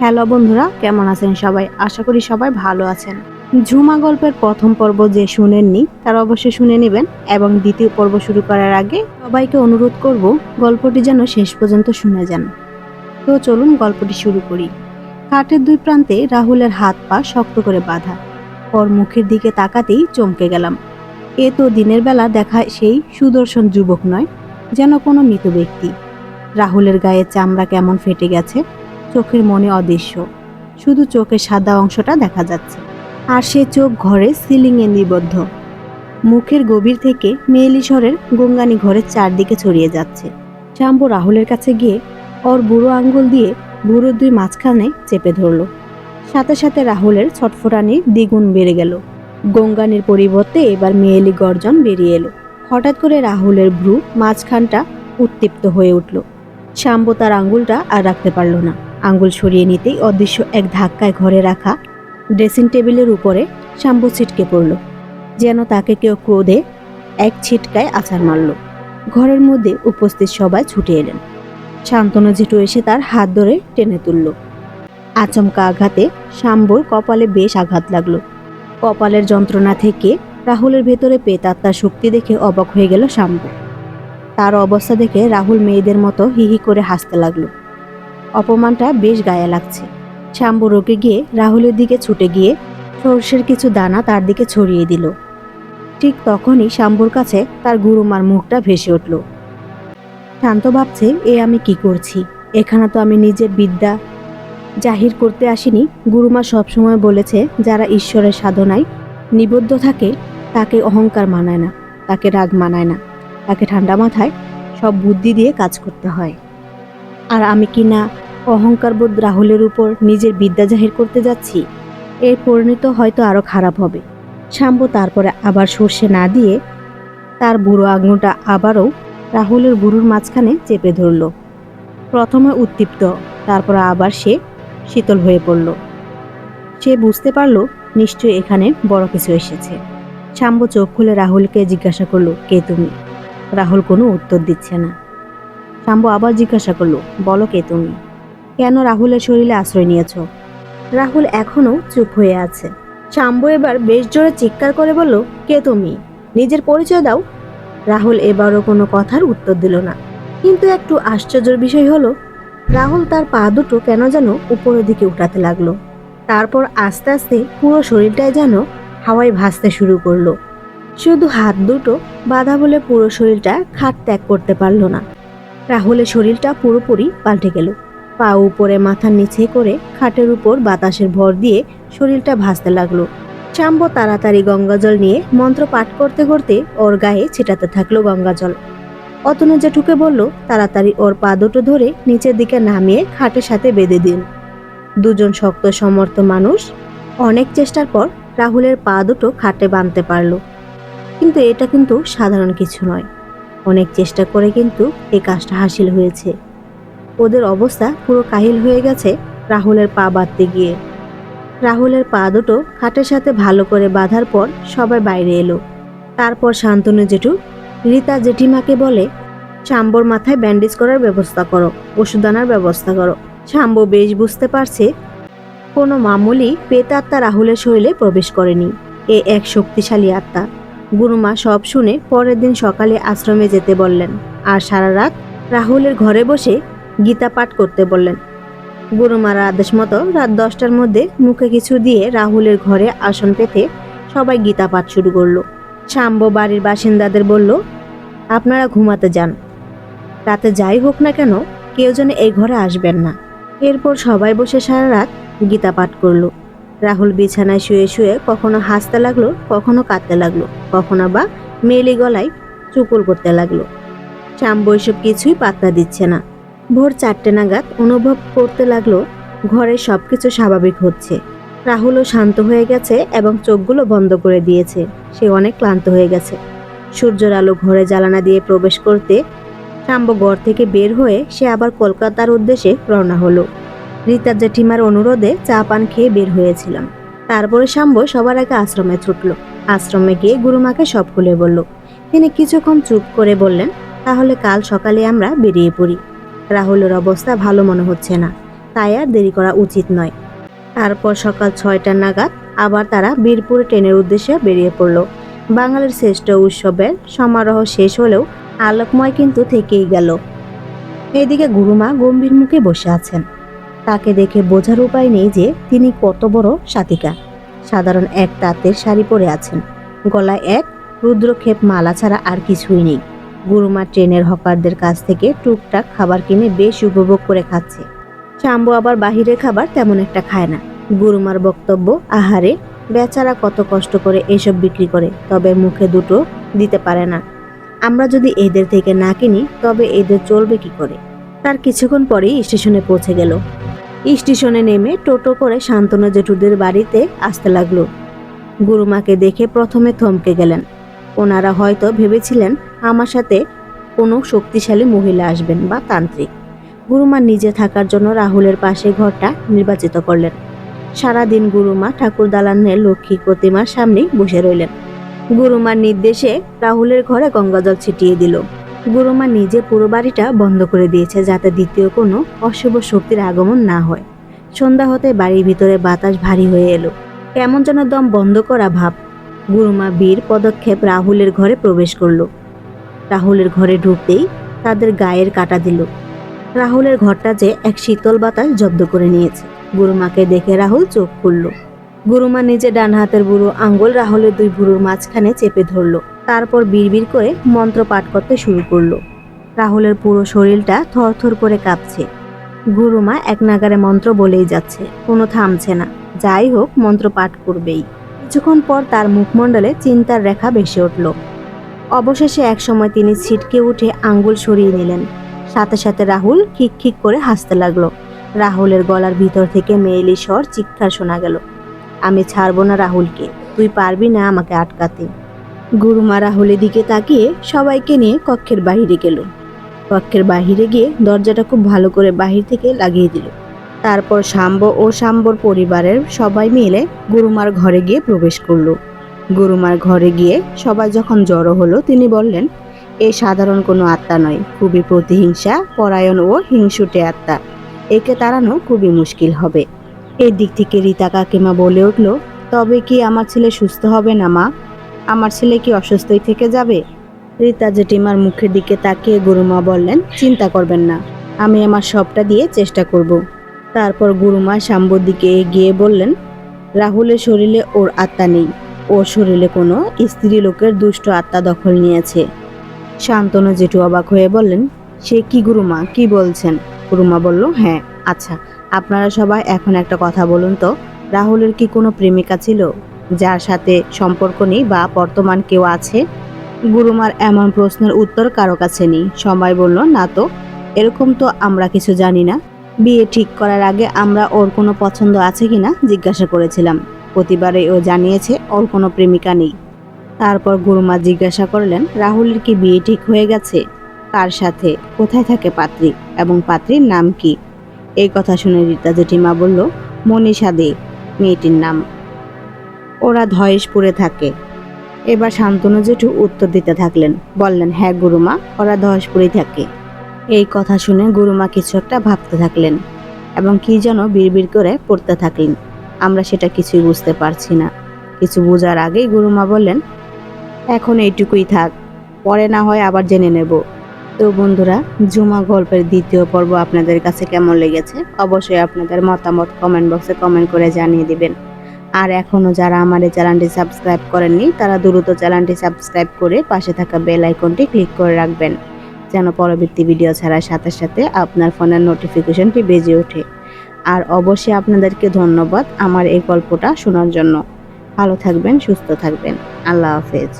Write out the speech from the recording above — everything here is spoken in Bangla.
হ্যালো বন্ধুরা, কেমন আছেন সবাই? আশা করি সবাই ভালো আছেন। ঝুমা গল্পের প্রথম পর্ব যে শুনেননি, তার অবশ্যই শুনে নেবেন এবং দ্বিতীয় পর্ব শুরু করার আগে সবাইকে অনুরোধ করব গল্পটি যেন শেষ পর্যন্ত শুনে যান। তো চলুন গল্পটি শুরু করি। কাঠের দুই প্রান্তে রাহুলের হাত পা শক্ত করে বাঁধা। ওর মুখের দিকে তাকাতেই চমকে গেলাম। এ তো দিনের বেলা দেখা সেই সুদর্শন যুবক নয়, যেন কোনো মৃত ব্যক্তি। রাহুলের গায়ে চামড়া কেমন ফেটে গেছে চোখের মনে অদৃশ্য। শুধু চোখের সাদা অংশটা দেখা যাচ্ছে। আর সে চোখ ঘরে সিলিংয়ে নিবদ্ধ। মুখের গভীর থেকে মেয়েলি স্বরের গঙ্গানি ঘরের চারদিকে ছড়িয়ে যাচ্ছে। শাম্বু রাহুলের কাছে গিয়ে ওর বুড়ো আঙ্গুল দিয়ে বুড়োর দুই মাঝখানে চেপে ধরল। সাথে সাথে রাহুলের ছটফটানি দ্বিগুণ বেড়ে গেল। গঙ্গানির পরিবর্তে এবার মেয়েলি গর্জন বেরিয়ে এলো। হঠাৎ করে রাহুলের ভ্রু মাঝখানটা উত্তীপ্ত হয়ে উঠল। শাম্বু তার আঙ্গুলটা আর রাখতে পারল না। আঙ্গুল সরিয়ে নিতেই অদৃশ্য এক ধাক্কায় ঘরে রাখা ড্রেসিং টেবিলের উপরে শাম্বু ছিটকে পড়ল, যেন তাকে কেউ ক্রোধে এক ছিটকায় আছাড় মারল। ঘরের মধ্যে উপস্থিত সবাই ছুটে এলেন। শান্তনু জিটু এসে তার হাত ধরে টেনে তুলল। আচমকা আঘাতে শাম্বুর কপালে বেশ আঘাত লাগল। কপালের যন্ত্রণা থেকে রাহুলের ভেতরে পেতাত্মার শক্তি দেখে অবাক হয়ে গেল শাম্বু তার অবস্থা দেখে রাহুল মেয়েদের মতো হিহি করে হাসতে লাগল। অপমানটা বেশ গায়ে লাগছে। শাম্বু রোগে গিয়ে রাহুলের দিকে ছুটে গিয়ে সর্ষের কিছু দানা তার দিকে ছড়িয়ে দিল। ঠিক তখনই শাম্বুর কাছে তার গুরুমার মুখটা ভেসে উঠল। শান্ত ভাবছে, এ আমি কি করছি? এখানে তো আমি নিজের বিদ্যা। জাহির করতে আসিনি। গুরুমা সবসময় বলেছে, যারা ঈশ্বরের সাধনায় নিবদ্ধ থাকে, তাকে অহংকার মানায় না, তাকে রাগ মানায় না। তাকে ঠান্ডা মাথায় সব বুদ্ধি দিয়ে কাজ করতে হয়। আর আমি কি না অহংকারবোধ রাহুলের উপর নিজের বিদ্যা জাহির করতে যাচ্ছি? এর পরিণত হয়তো আরও খারাপ হবে। শাম্বু তারপরে আবার সর্ষে না দিয়ে তার বুড়ো আঙুলটা আবারও রাহুলের বুড়োর মাঝখানে চেপে ধরল। প্রথমে উত্তীপ্ত তারপর আবার সে শীতল হয়ে পড়ল। সে বুঝতে পারল নিশ্চয়ই এখানে বড় কিছু এসেছে। শাম্বু চোখ খুলে রাহুলকে জিজ্ঞাসা করল, কে তুমি? রাহুল কোনো উত্তর দিচ্ছে না। শাম্বু আবার জিজ্ঞাসা করল, বলো কে তুমি? কেন রাহুলের শরীরে আশ্রয় নিয়েছ? রাহুল এখনও চুপ হয়ে আছে। শাম্বু এবার বেশ জোরে চিৎকার করে বলল, কে তুমি? নিজের পরিচয় দাও। রাহুল এবারও কোনো কথার উত্তর দিল না। কিন্তু একটু আশ্চর্যের বিষয় হলো, রাহুল তার পা দুটো কেন যেন উপরের দিকে উঠাতে লাগল। তারপর আস্তে আস্তে পুরো শরীরটাই যেন হাওয়ায় ভাসতে শুরু করল। শুধু হাত দুটো বাধা বলে পুরো শরীরটা খাট ত্যাগ করতে পারল না। রাহুলের শরীরটা পুরোপুরি পাল্টে গেল। পা উপরে মাথার নিচে করে খাটের উপর বাতাসের ভর দিয়ে শরীরটা ভাসতে লাগল। চাম্ব তাড়াতাড়ি গঙ্গাজল নিয়ে মন্ত্র পাঠ করতে করতে ওর গায়ে ছিটাতে থাকল গঙ্গাজল। অতনু জেঠুকে বলল, তাড়াতাড়ি ওর পা দুটো ধরে নিচের দিকে নামিয়ে খাটের সাথে বেঁধে দিন। দুজন শক্ত, সমর্থ মানুষ অনেক চেষ্টার পর রাহুলের পা দুটো খাটে বাঁধতে পারল। কিন্তু এটা কিন্তু সাধারণ কিছু নয়। অনেক চেষ্টা করে কিন্তু এই কাজটা হাসিল হয়েছে। ওদের অবস্থা পুরো কাহিল হয়ে গেছে রাহুলের পা বাঁধতে গিয়ে। রাহুলের পা দুটো খাটের সাথে ভালো করে বাঁধার পর সবাই বাইরে এলো। তারপর শান্তনু জেঠু, রীতা জেঠিমাকে বলে, শাম্বর মাথায় ব্যান্ডেজ করার ব্যবস্থা করো, ওষুধ আনার ব্যবস্থা করো। শাম্ব বেশ বুঝতে পারছে, কোনো মামুলি পেতাত্মা রাহুলের শরীরে প্রবেশ করেনি। এ এক শক্তিশালী আত্মা। গুরুমা সব শুনে পরের দিন সকালে আশ্রমে যেতে বললেন। আর সারা রাত রাহুলের ঘরে বসে গীতা পাঠ করতে বললেন। গুরুমার আদেশ মতো রাত দশটার মধ্যে মুখে কিছু দিয়ে রাহুলের ঘরে আসন পেতে সবাই গীতা পাঠ শুরু করল। শাম্ব বাড়ির বাসিন্দাদের বলল, আপনারা ঘুমাতে যান। রাতে যাই হোক না কেন, কেউ যেন এই ঘরে আসবেন না। এরপর সবাই বসে সারা রাত গীতা পাঠ করল। রাহুল বিছানায় শুয়ে শুয়ে কখনো হাসতে লাগল, কখনো কাঁদতে লাগল, কখনো বা মেলি গলায় চুকুল করতে লাগল। শাম্ব এসব কিছুই পাত্তা দিচ্ছে না। ভোর চারটে নাগাদ অনুভব করতে লাগল, ঘরে সবকিছু স্বাভাবিক হচ্ছে। রাহুলও শান্ত হয়ে গেছে এবং চোখগুলো বন্ধ করে দিয়েছে। সে অনেক ক্লান্ত হয়ে গেছে। সূর্যের আলো ঘরে জ্বালানা দিয়ে প্রবেশ করতে শাম্ব ঘর থেকে বের হয়ে সে আবার কলকাতার উদ্দেশ্যে রওনা হলো। রীতা জেঠিমার অনুরোধে চা পান খেয়ে বের হয়েছিলাম। তারপরে শাম্ব সবার আগে আশ্রমে ছুটলো। আশ্রমে গিয়ে গুরুমাকে সব খুলে বলল, তিনি কিছুক্ষণ চুপ করে বললেন, তাহলে কাল সকালে আমরা বেরিয়ে পড়ি। রাহুলের অবস্থা ভালো মনে হচ্ছে না, তাই আর দেরি করা উচিত নয়। তারপর সকাল ছয়টা নাগাদ আবার তারা বীরপুর ট্রেনের উদ্দেশ্যে বেরিয়ে পড়ল। বাঙালির শ্রেষ্ঠ উৎসবের সমারোহ শেষ হলেও আলোকময় কিন্তু থেকেই গেল। এদিকে গুরুমা গম্ভীর মুখে বসে আছেন। তাকে দেখে বোঝার উপায় নেই যে তিনি কত বড় সাতিকা। সাধারণ এক তাঁতের শাড়ি পরে আছেন। গলায় এক রুদ্রক্ষেপ মালা ছাড়া আর কিছুই নেই। গুরুমা ট্রেনের হকারদের কাছ থেকে টুকটাক খাবার কিনে বেশ উপভোগ করে খাচ্ছে। শাম্বু আবার বাহিরের খাবার তেমন একটা খায় না। গুরুমার বক্তব্য, আহারে, বেচারা কত কষ্ট করে এসব বিক্রি করে, তবে মুখে দুটো দিতে পারে না। আমরা যদি এদের থেকে না কিনি, তবে এদের চলবে কি করে? তার কিছুক্ষণ পরেই স্টেশনে পৌঁছে গেল। স্টেশনে নেমে টোটো করে শান্তনু জেঠুদের বাড়িতে আসতে লাগল। গুরুমাকে দেখে প্রথমে থমকে গেলেন। ওনারা হয়তো ভেবেছিলেন আমার সাথে কোনো শক্তিশালী মহিলা আসবেন বা তান্ত্রিক। গুরুমা নিজে থাকার জন্য রাহুলের পাশে ঘরটা নির্বাচিত করলেন। সারাদিন গুরুমা ঠাকুর দালানের লক্ষ্মী প্রতিমার সামনেই বসে রইলেন। গুরুমার নির্দেশে রাহুলের ঘরে গঙ্গাজল ছিটিয়ে দিল। গুরুমা নিজে পুরো বাড়িটা বন্ধ করে দিয়েছে যাতে দ্বিতীয় কোনো অশুভ শক্তির আগমন না হয়। সন্ধ্যা হতে বাড়ির ভিতরে বাতাস ভারী হয়ে এলো। কেমন যেন দম বন্ধ করা ভাব। গুরুমা বীর পদক্ষেপ রাহুলের ঘরে প্রবেশ করল। রাহুলের ঘরে ঢুকতেই তাদের গায়ের কাটা দিল। রাহুলের ঘরটা যে এক শীতল বাতাস জব্দ করে নিয়েছে। গুরুমাকে দেখে রাহুল চোখ খুলল। গুরুমা নিজে ডান হাতের বুড়ো আঙ্গুল রাহুলের দুই ভুরুর মাঝখানে চেপে ধরলো। তারপর বিড়বিড় করে মন্ত্র পাঠ করতে শুরু করল। রাহুলের পুরো শরীরটা থরথর করে কাঁপছে। গুরুমা এক নাগারে মন্ত্র বলেই যাচ্ছে, কোনো থামছে না, যাই হোক, মন্ত্র পাঠ করবেই। কিছুক্ষণ পর তার মুখমণ্ডলে চিন্তার রেখা ভেসে উঠল। অবশেষে একসময় তিনি ছিটকে উঠে আঙ্গুল সরিয়ে নিলেন। সাথে সাথে রাহুল খিক খিক করে হাসতে লাগল। রাহুলের গলার ভিতর থেকে মেয়েলি স্বর চিৎকার শোনা গেল। আমি ছাড়বো না রাহুলকে, তুই পারবি না আমাকে আটকাতে। গুরুমা রাহুলের দিকে তাকিয়ে সবাইকে নিয়ে কক্ষের বাহিরে গেল। কক্ষের বাহিরে গিয়ে দরজাটা খুব ভালো করে বাহির থেকে লাগিয়ে দিল। তারপর শাম্ব ও শাম্বর পরিবারের সবাই মিলে গুরুমার ঘরে গিয়ে প্রবেশ করল। গুরুমার ঘরে গিয়ে সবাই যখন জড়ো হলো, তিনি বললেন, এ সাধারণ কোনো আত্মা নয়। খুবই প্রতিহিংসা, পরায়ণ ও হিংসুটে আত্মা। একে তাড়ানো খুবই মুশকিল হবে। এই দিক থেকে রীতা কাকিমা বলে উঠল, তবে কি আমার ছেলে সুস্থ হবে না, মা? আমার ছেলে কি অসুস্থই থেকে যাবে? রীতা জেঠিমার মুখের দিকে তাকিয়ে গুরুমা বললেন, চিন্তা করবেন না, আমি আমার সবটা দিয়ে চেষ্টা করব। তারপর গুরুমা শাম্বর দিকে এগিয়ে বললেন, রাহুলের শরীরে ওর আত্মা নেই, ওর শরীরে কোনো স্ত্রী লোকের দুষ্ট আত্মা দখল নিয়েছে। শান্তনু জেঠু অবাক হয়ে বললেন, সে কি গুরুমা, কি বলছেন? গুরুমা বলল হ্যাঁ আচ্ছা আপনারা সবাই এখন একটা কথা বলুন তো, রাহুলের কি কোনো প্রেমিকা ছিল? যার সাথে সম্পর্ক নেই বা বর্তমান কেউ আছে? গুরুমার এমন প্রশ্নের উত্তর কারও কাছে নেই। সবাই বলল, না তো, এরকম তো আমরা কিছু জানি না। বিয়ে ঠিক করার আগে আমরা ওর কোনো পছন্দ আছে কিনা জিজ্ঞাসা করেছিলাম। প্রতিবারে ও জানিয়েছে, ওর কোনো প্রেমিকা নেই। তারপর গুরুমা জিজ্ঞাসা করলেন, রাহুলের কি বিয়ে ঠিক হয়ে গেছে? কার সাথে? কোথায় থাকে পাত্রী? এবং পাত্রীর নাম কি? এই কথা শুনে রীতা জেঠিমা বলল, মনীষা দে, মেয়েটির নাম। ওরা ধয়েশপুরে থাকে। এবার শান্তনু জেঠু উত্তর দিতে থাকলেন, বললেন হ্যাঁ গুরুমা, ওরা ধয়েশপুরেই থাকে। এই কথা শুনে গুরুমা কিছু একটা ভাবতে থাকলেন এবং কি যেন বিড়বিড় করে পড়তে থাকলেন। আমরা সেটা কিছুই বুঝতে পারছি না। কিছু বোঝার আগেই গুরুমা বললেন, এখন এইটুকুই থাক, পরে না হয় আবার জেনে নেব। তো বন্ধুরা, জুমা গল্পের দ্বিতীয় পর্ব আপনাদের কাছে কেমন লেগেছে, অবশ্যই আপনাদের মতামত কমেন্ট বক্সে কমেন্ট করে জানিয়ে দিবেন। আর এখনও যারা আমার এই চ্যানেলটি সাবস্ক্রাইব করেননি, তারা দ্রুত চ্যানেলটি সাবস্ক্রাইব করে পাশে থাকা বেল আইকনটি ক্লিক করে রাখবেন, যেন পরবর্তী ভিডিও ছাড়ার সাথে সাথে আপনার ফোনের নোটিফিকেশনটি বেজে ওঠে। আর অবশ্যই আপনাদেরকে ধন্যবাদ আমার এই গল্পটা শোনার জন্য। ভালো থাকবেন, সুস্থ থাকবেন। আল্লাহ হাফেজ।